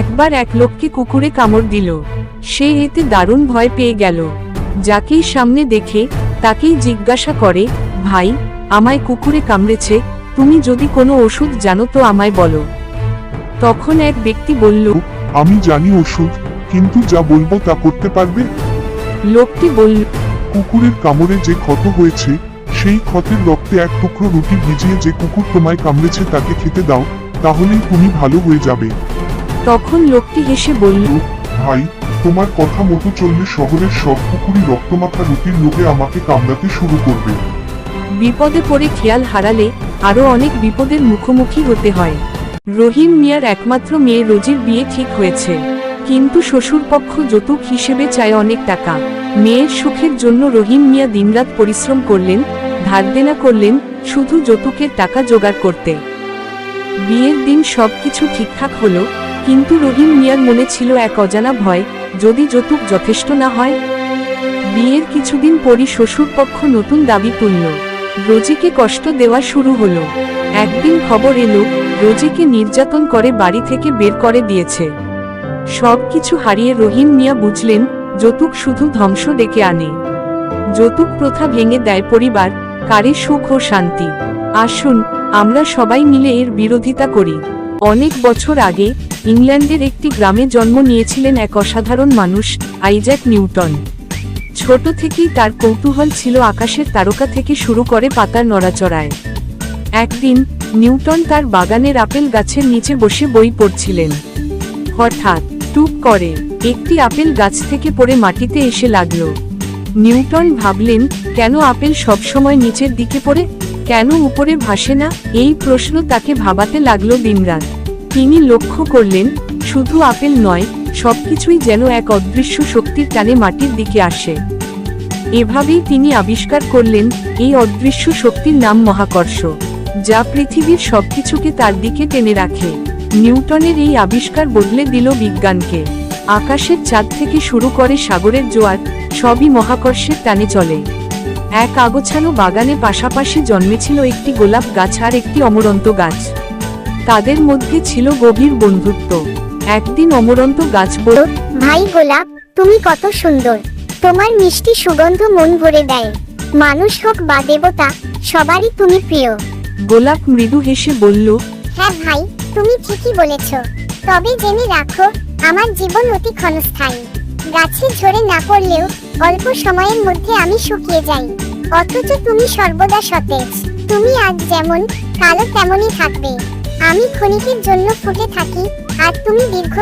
একবার এক লোককে কুকুরে কামড় দিল। সে এতে দারুণ ভয় পেয়ে গেল। যাকেই সামনে দেখে তাকেই জিজ্ঞাসা করে ভাই আমায় কুকুরে কামড়েছে তুমি যদি কোনো ওষুধ জানো তো আমায় বলো। তখন এক ব্যক্তি বলল আমি জানি ওষুধ কিন্তু যা বলব তা করতে পারবে? লোকটি বলল কুকুরের কামড়ে যে ক্ষত হয়েছে সেই ক্ষতের রক্তে এক টুকরো রুটি ভিজিয়ে যে কুকুর তোমায় কামড়েছে তাকে খেতে দাও তাহলেই তুমি ভালো হয়ে যাবে। তখন লোকটি হেসে বলল ভাই তোমার কথা মতো চললে শহরের সব কুকুরই রক্তমাখা রুটির লোভে আমাকে কামড়াতে শুরু করবে। বিপদে পড়ে খেয়াল হারালে আরও অনেক বিপদের মুখোমুখি হতে হয়। রহিম মিয়ার একমাত্র মেয়ে রোজির বিয়ে ঠিক হয়েছে। কিন্তু শ্বশুরপক্ষ যৌতুক হিসেবে চায় অনেক টাকা। মেয়ের সুখের জন্য রহিম মিয়া দিনরাত পরিশ্রম করলেন ধার দেনা করলেন শুধু যৌতুকের টাকা জোগাড় করতে। বিয়ের দিন সবকিছু ঠিকঠাক হলো, কিন্তু রহিম মিয়ার মনে ছিল এক অজানা ভয়, যদি যৌতুক যথেষ্ট না হয়? বিয়ের কিছুদিন পরই শ্বশুরপক্ষ নতুন দাবি তুলল। রোজিকে কষ্ট দেওয়া শুরু হলো। একদিন খবর এলো, রোজিকে নির্যাতন করে বাড়ি থেকে বের করে দিয়েছে। সবকিছু হারিয়ে রহিম মিয়া বুঝলেন, যৌতুক শুধু ধ্বংস ডেকে আনে। যৌতুক প্রথা ভেঙে দেয় পরিবার, কারে সুখ ও শান্তি। আসুন আমরা সবাই মিলে এর বিরোধিতা করি। অনেক বছর আগে, ইংল্যান্ডের একটি গ্রামে জন্ম নিয়েছিলেন এক অসাধারণ মানুষ, আইজ্যাক নিউটন। ছোট থেকেই তার কৌতূহল ছিল আকাশের তারকা থেকে শুরু করে পাতার নড়াচড়ায়। একদিন, নিউটন তার বাগানের আপেল গাছের নিচে বসে বই পড়ছিলেন। হঠাৎ, টুপ করে, একটি আপেল গাছ থেকে পড়ে মাটিতে এসে লাগল। নিউটন ভাবলেন, কেন আপেল সবসময় নিচের দিকে পড়ে? কেন উপরে ভাসে না? এই প্রশ্ন তাকে ভাবাতে লাগল দিনরাত তিনি লক্ষ্য করলেন, শুধু আপেল নয়, সবকিছুই যেন এক অদৃশ্য শক্তির টানে মাটির দিকে আসে। এভাবেই তিনি আবিষ্কার করলেন, এই অদৃশ্য শক্তির নাম মহাকর্ষ, যা পৃথিবীর সবকিছুকে তার দিকে টেনে রাখে। নিউটনের এই আবিষ্কার বদলে দিল বিজ্ঞানকে। আকাশের চাঁদ থেকে শুরু করে সাগরের জোয়ার, সবই মহাকর্ষের টানে চলে। এক আগোছানো বাগানে পাশাপাশি জন্মেছিল একটি গোলাপ গাছ আর একটি অমরন্ত গাছ। তাদের মধ্যে ছিল গভীর বন্ধুত্ব। একদিন অমরন্ত গাছ বলল ভাই গোলাপ তুমি কত সুন্দর। তোমার মিষ্টি সুগন্ধ মন ভরে দেয়। মানুষ হোক বা দেবতা সবারই তুমি প্রিয়। গোলাপ মৃদু হেসে বলল হ্যাঁ ভাই তুমি ঠিকই বলেছ। তবে জেনে রাখো আমার জীবন অতি ক্ষণস্থায়ী। গাছে ঝরে না পড়লেও অল্প সময়ের মধ্যে আমি শুকিয়ে যাই। অথচ তুমি সর্বদা সতেজ। তুমি আজ যেমন কালো তেমনই থাকবে। আমি ক্ষণিকের জন্য ফুটে থাকি, আর তুমি দীর্ঘ